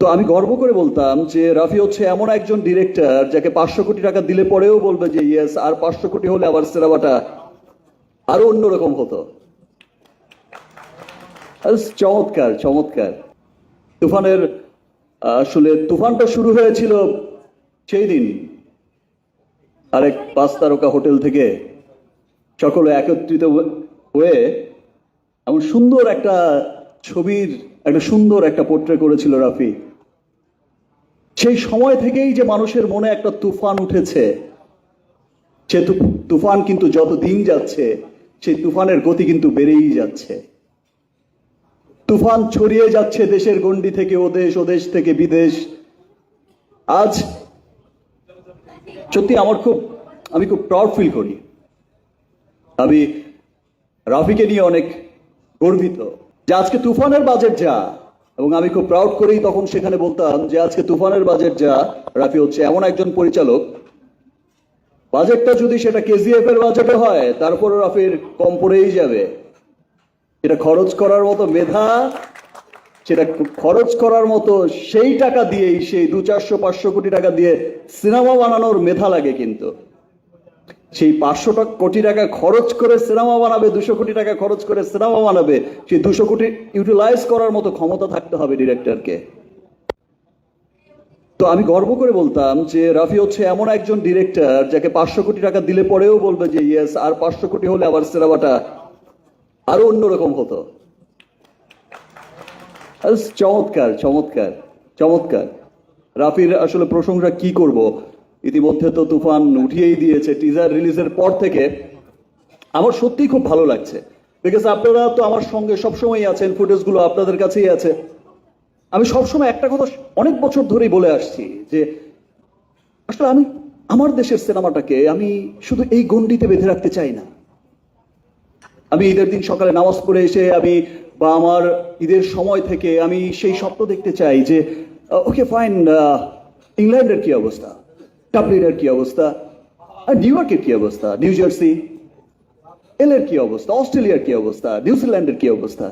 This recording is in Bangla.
তো আমি গর্ব করে বলতাম যে রাফি হচ্ছে এমন একজন ডিরেক্টর যাকে পাঁচশো কোটি টাকা দিলে পরেও বলবে যে ইয়েস আর পাঁচশো কোটি হলে আবার সিনেমাটা আরও অন্যরকম হতো। চমৎকার চমৎকার। তুফানের, আসলে তুফানটা শুরু হয়েছিল সেই দিন। আরেক পাঁচ তারকা হোটেল থেকে সকলে একত্রিত হয়ে এমন সুন্দর একটা ছবির, একটা সুন্দর একটা পোর্ট্রে করেছিল রাফি। সেই সময় থেকেই যে মানুষের মনে একটা তুফান উঠেছে। সে তুফান কিন্তু যত দিন যাচ্ছে, সেই তুফানের গতি কিন্তু বেড়েই যাচ্ছে। তুফান ছড়িয়ে যাচ্ছে দেশের গণ্ডি থেকে, ও দেশ ও দেশ থেকে বিদেশ। আজ সত্যি আমার খুব, আমি খুব প্রাউড ফিল করি। আমি রাফিকে নিয়ে অনেক গর্বিত যে আজকে তুফানের বাজেট যা এবং আমি খুব প্রাউড করেই তখন সেখানে বলতাম যে আজকে তুফানের বাজেট যা, রাফি হচ্ছে এমন একজন পরিচালক। বাজেটটা যদি সেটা কেজিএফ এর বাজেটে হয় তারপরে রাফির কম পড়েই যাবে। এটা খরচ করার মতো মেধা, সেটা খরচ করার মতো সেই টাকা দিয়েই সেই দু চারশো, পাঁচশো কোটি টাকা দিয়ে সিনেমা বানানোর মেধা লাগে কিন্তু। সেই পাঁচশো কোটি টাকা খরচ করে সিনেমা বানাবে, দুশো কোটি টাকা খরচ করে সিনেমা বানাবে, সেই দুশো কোটি ইউটিলাইজ করার মতো ক্ষমতা থাকতে হবে ডিরেক্টরকে তো আমি গর্ব করে বলতাম যে রাফি হচ্ছে এমন একজন ডিরেক্টর যাকে পাঁচশো কোটি টাকা দিলে পরেও বলবে যে ইয়েস আর পাঁচশো কোটি হলে আবার সিনেমাটা আরও অন্যরকম হতো। চমৎকার চমৎকার চমৎকার। রাফির আসলে প্রশংসা কি করব? ইতিমধ্যে তো তুফান উঠিয়েই দিয়েছে টিজার রিলিজের পর থেকে। আমার সত্যিই খুব ভালো লাগছে। বিকজ আপনারা তো আমার সঙ্গে সবসময় আছেন ফুটেজগুলো আপনাদের কাছেই আছে। আমি সবসময় একটা কথা অনেক বছর ধরেই বলে আসছি যে, আসলে আমি, আমার দেশের সিনেমাটাকে আমি শুধু এই গণ্ডিতে বেঁধে রাখতে চাই না। আমি ঈদের দিন সকালে নামাজ পড়ে এসে আমি বা আমার ঈদের সময় থেকে আমি সেই স্বপ্ন দেখতে চাই যে ওকে ফাইন ইংল্যান্ডের কি অবস্থা? ডাবলিনের কি অবস্থা? আর নিউ ইয়র্কের কি অবস্থা? New Jersey? এলের কি অবস্থা? অস্ট্রেলিয়ার কি অবস্থা? নিউজিল্যান্ডের কি অবস্থা?